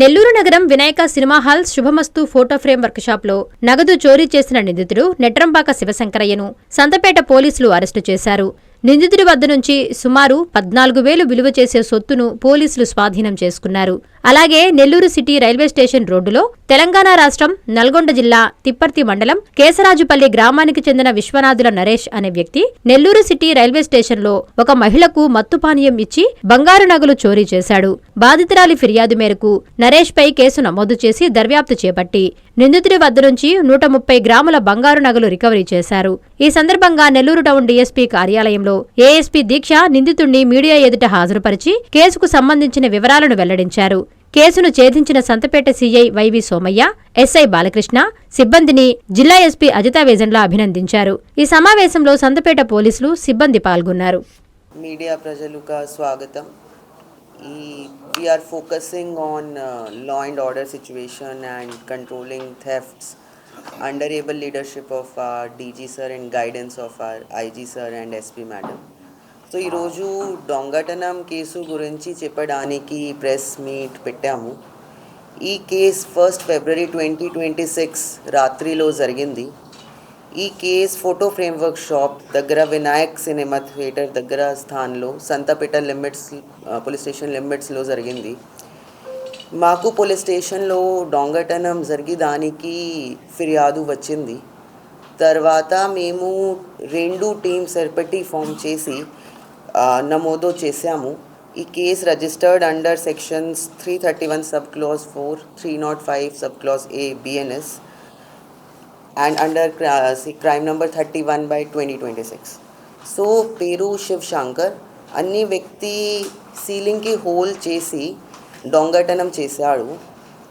నెల్లూరు నగరం Vinayaka cinema hall Shubhamastu photo frame వర్క్షాప్లో నగదు చోరీ చేసిన నిందితుడు నెట్రంపాక శివశంకరయ్యను సంతపేట పోలీసులు అరెస్టు చేశారు. నిందితుడి వద్ద నుంచి సుమారు పద్నాలుగు వేలు విలువ చేసే సొత్తును పోలీసులు స్వాధీనం చేసుకున్నారు. అలాగే నెల్లూరు సిటీ రైల్వే స్టేషన్ రోడ్డులో తెలంగాణ రాష్ట్రం నల్గొండ జిల్లా తిప్పర్తి మండలం కేసరాజుపల్లి గ్రామానికి చెందిన విశ్వనాథుల నరేష్ అనే వ్యక్తి నెల్లూరు సిటీ రైల్వే స్టేషన్లో ఒక మహిళకు మత్తు పానీయం ఇచ్చి బంగారు నగలు చోరీ చేశాడు. బాధితురాలి ఫిర్యాదు మేరకు నరేష్ పై కేసు నమోదు చేసి దర్యాప్తు చేపట్టి నిందితుడి వద్ద నుంచి నూట ముప్పై గ్రాముల బంగారు నగలు రికవరీ చేశారు. ఈ సందర్భంగా నెల్లూరు టౌన్ డీఎస్పీ కార్యాలయంలో ఏఎస్పీ దీక్ష నిందితుడిని మీడియా ఎదుట హాజరుపరిచి కేసుకు సంబంధించిన వివరాలను వెల్లడించారు. కేసును ఛేదించిన Santhapeta CI YV Somaiah SI Balakrishna సిబ్బందిని జిల్లా ఎస్పీ అజితా వేజన్లా అభినందించారు. ఈ సమావేశంలో సంతపేట పోలీసులు సిబ్బంది పాల్గొన్నారు. మీడియా ప్రజలకు స్వాగతం. ఈ we are focusing on law and order situation and controlling thefts under able leadership of our DG sir and guidance of our IG sir and SP madam so ఈరోజు దొంగతనం కేసు గురించి చెప్పడానికి ప్రెస్ మీట్ పెట్టాము. ఈ case first February twenty twenty six రాత్రిలో జరిగింది. ఈ కేస్ ఫోటో ఫ్రేమ్వర్క్ షాప్ దగ్గర వినాయక్ సినిమా థియేటర్ దగ్గర స్థాన్లో సంతపేట లిమిట్స్ పోలీస్ స్టేషన్ లిమిట్స్లో జరిగింది. మాకు పోలీస్ స్టేషన్లో దొంగతనం జరిగి దానికి ఫిర్యాదు వచ్చింది. తర్వాత మేము రెండు టీమ్స్ ఏర్పట్టి ఫామ్ చేసి నమోదు చేశాము. ఈ case registered under sections three thirty one sub clause four three nought five sub clause A BNS and under crime number thirty one by twenty twenty six so పేరు శివ్ శంకర్ అన్ని వ్యక్తి సీలింగ్కి హోల్ చేసి దొంగతనం చేశాడు.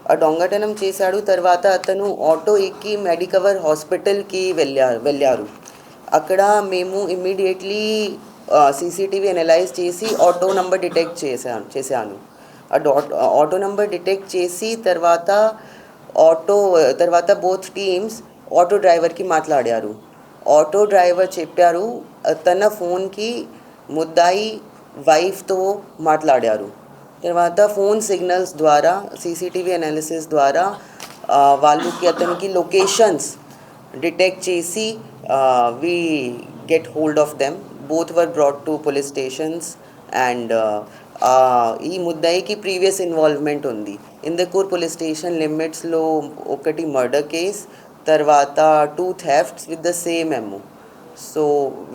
ఆ దొంగతనం చేశాడు తర్వాత అతను ఆటో ఎక్కి మెడికవర్ హాస్పిటల్కి వెళ్ళారు వెళ్ళారు. అక్కడ మేము ఇమ్మీడియట్లీ సీసీటీవీ అనలైజ్ చేసి ఆటో నంబర్ డిటెక్ట్ చేశాను చేశాను. ఆ డాట్ ఆటో నంబర్ డిటెక్ట్ చేసి తర్వాత ఆటో తర్వాత బోత్ టీమ్స్ ఆటో డ్రైవర్కి మాట్లాడారు. ఆటో డ్రైవర్ చెప్పారు తన ఫోన్కి ముద్దాయి వైఫ్తో మాట్లాడారు. తర్వాత ఫోన్ సిగ్నల్స్ ద్వారా సీసీటీవీ అనాలిసిస్ ద్వారా ఆ, వాళ్ళకి అతనికి లొకేషన్స్ డిటెక్ట్ చేసి we get hold of them both were brought to police stations and ఈ ముద్దాయికి ప్రీవియస్ ఇన్వాల్వ్మెంట్ ఉంది. ఇందకూర్ పోలీస్ స్టేషన్ లిమిట్స్లో ఒకటి మర్డర్ కేస్ తర్వాత two thefts with the same um so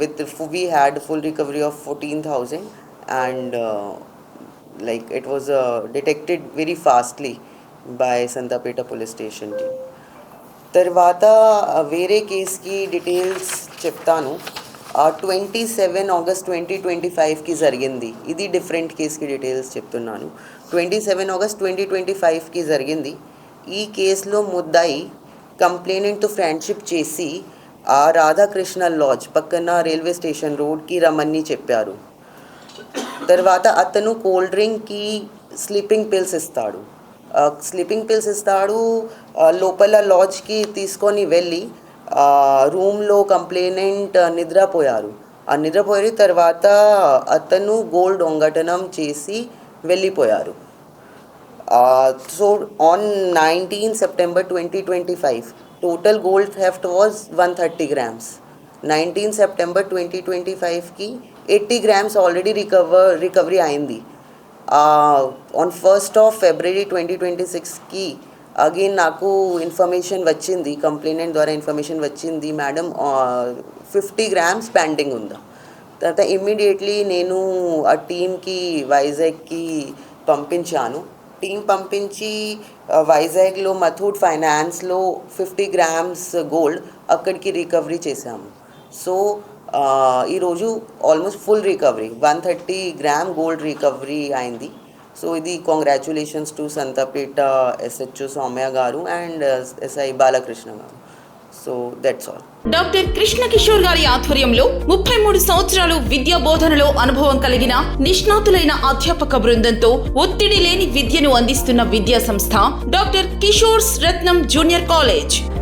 with we had full recovery of fourteen thousand and like it was detected very fastly by Santhapeta police station team తర్వాత వేరే కేస్కి details చెప్తాను. Twenty seven August twenty twenty ఫైవ్కి జరిగింది. ఇది different కేస్కి details చెప్తున్నాను. Twenty seven August twenty twenty ఫైవ్కి జరిగింది. ఈ కేసులో ముద్దాయి కంప్లైనెంట్తో ఫ్రెండ్షిప్ చేసి ఆ రాధాకృష్ణ లాడ్జ్ పక్కన రైల్వే స్టేషన్ రోడ్కి రమ్మని చెప్పారు. తర్వాత అతను కోల్డ్ డ్రింక్కి స్లీపింగ్ పిల్స్ ఇస్తాడు. స్లీపింగ్ పిల్స్ ఇస్తాడు లోపల లాడ్జ్కి తీసుకొని వెళ్ళి రూమ్లో కంప్లైనెంట్ నిద్రపోయారు. ఆ నిద్రపోయిన తర్వాత అతను గోల్డ్ దొంగటనం చేసి వెళ్ళిపోయారు. So on nineteen September twenty twenty five total gold theft was one thirty grams nineteen September twenty twenty ఫైవ్కి eighty grams already recover recovery అయింది on first of February twenty twenty సిక్స్కి అగైన్ నాకు information వచ్చింది complaint ద్వారా information వచ్చింది. Madam fifty grams pending ఉందా? తర్వాత immediately నేను ఆ టీంకి వైజాగ్కి పంపించాను. టీం పంపించి వైజాగ్లో మథూట్ ఫైనాన్స్లో ఫిఫ్టీ గ్రామ్స్ గోల్డ్ అక్కడికి రికవరీ చేశాము. సో ఈరోజు almost full recovery one thirty gram gold recovery అయింది. సో ఇది congratulations to Santhapeta SHO Soumya garu and SI Balakrishna garu so that's all doctor Krishna Kishore గారి ఆధ్వర్యంలో ముప్పై మూడు సంవత్సరాలు విద్యా బోధనలో అనుభవం కలిగిన నిష్ణాతులైన అధ్యాపక బృందంతో ఒత్తిడి లేని విద్యను అందిస్తున్న విద్యా సంస్థ doctor Kishore's Ratnam junior college.